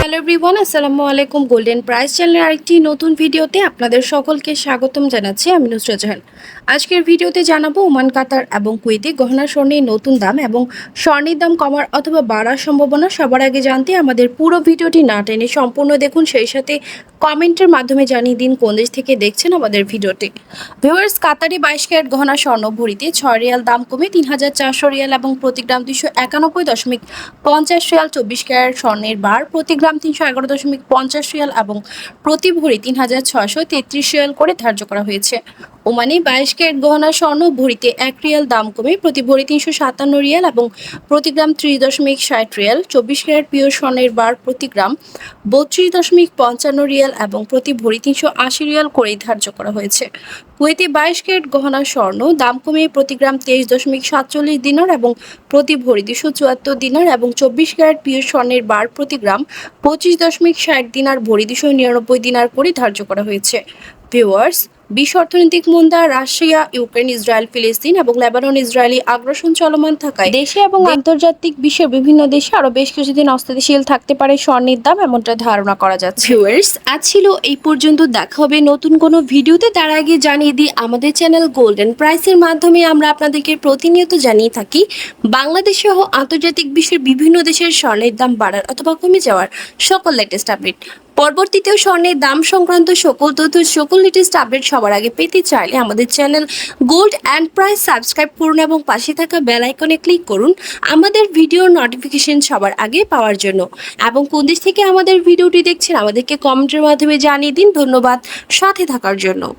Hello everyone আসসালামু আলাইকুম। Golden price চ্যানেলের আরেকটি নতুন ভিডিওতে আপনাদের সকলকে স্বাগতম জানাচ্ছি। আমি নুসরা জাহান। আজকের ভিডিওতে জানাব ওমান, কাতার এবং কুয়েতে গহনা স্বর্ণের নতুন দাম এবং স্বর্ণের দাম কমার অথবা বাড়ার সম্ভাবনা সবার আগে জানতে আমাদের পুরো ভিডিওটি না টেনে সম্পূর্ণ দেখুন। সেই সাথে কমেন্টের মাধ্যমে জানিয়ে দিন কোন দেশ থেকে দেখছেন আমাদের ভিডিওটি। ভিউয়ার্স, কাতারি বাইশ ক্যারেট গহনা স্বর্ণ ভরিতে ছয় রিয়াল দাম কমে তিন হাজার চারশো রিয়াল এবং প্রতি গ্রাম দুশো একানব্বই দশমিক পঞ্চাশ রিয়াল চব্বিশ ক্যারেট স্বর্ণের বার, প্রতি গ্রাম তিনশো এগারো দশমিক পঞ্চাশ রিয়াল এবং প্রতি ভরি তিন হাজার ছয়শো তেত্রিশ রিয়াল করে ধার্য করা হয়েছে। ওমানে বাইশ ক্যারেট গহনা স্বর্ণ ভরিতে এক রিয়াল দাম কমে প্রতি ভরি তিনশো সাতান্ন রিয়াল এবং প্রতি গ্রাম ত্রিশ দশমিক ষাট রিয়াল। চব্বিশ ক্যারেট পিওর স্বর্ণের বার প্রতি গ্রাম বত্রিশ দশমিক পঞ্চান্ন রিয়াল এবং প্রতি ভরি তিনশো আশি রিয়াল করেই ধার্য করা হয়েছে। কুয়েতে বাইশ ক্যারেট গহনা স্বর্ণ দাম কমে প্রতি গ্রাম তেইশ দশমিক সাতচল্লিশ দিনার এবং প্রতি ভরি দুশো চুয়াত্তর দিনার এবং চব্বিশ ক্যারেট পিওর স্বর্ণের বার প্রতি গ্রাম পঁচিশ দশমিক ষাট দিনার, ভরি দুশো নিরানব্বই দিনার করে ধার্য করা হয়েছে। ভিউয়ার্স বিশ্ব অর্থনৈতিক মন্দা রাশিয়া ইউক্রেন ইসরায়েল ফিলিস্তিন এবং লেবানন ইসরায়েলি আগ্রাসন চলমান থাকায় দেশে এবং আন্তর্জাতিক বিশ্বের বিভিন্ন দেশে আরও বেশ কিছুদিন অস্থিতিশীল থাকতে পারে স্বর্ণের দাম এমনটা ধারণা করা যাচ্ছে। ভিউয়ার্স আজ ছিল এই পর্যন্ত দেখা হবে নতুন কোনো ভিডিওতে। তার আগে জানিয়ে দিই আমাদের চ্যানেল গোল্ডেন প্রাইসের মাধ্যমে আমরা আপনাদেরকে প্রতিনিয়ত জানিয়ে থাকি বাংলাদেশ সহ আন্তর্জাতিক বিশ্বের বিভিন্ন দেশের স্বর্ণের দাম বাড়ার অথবা কমে যাওয়ার সকল লেটেস্ট আপডেট পরবর্তীতেও স্বর্ণের দাম সংক্রান্ত সকল তথ্য সকল লেটেস্ট আপডেট সবার আগে পেতে চাইলে আমাদের channel gold and price subscribe করুন এবং পাশে থাকা বেল আইকনে ক্লিক করুন। আমাদের ভিডিওর নোটিফিকেশন সবার আগে পাওয়ার জন্য। এবং কোন দেশ থেকে আমাদের ভিডিওটি দেখছেন, আমাদেরকে কমেন্টের মাধ্যমে জানিয়ে দিন। ধন্যবাদ। সাথে থাকার জন্য।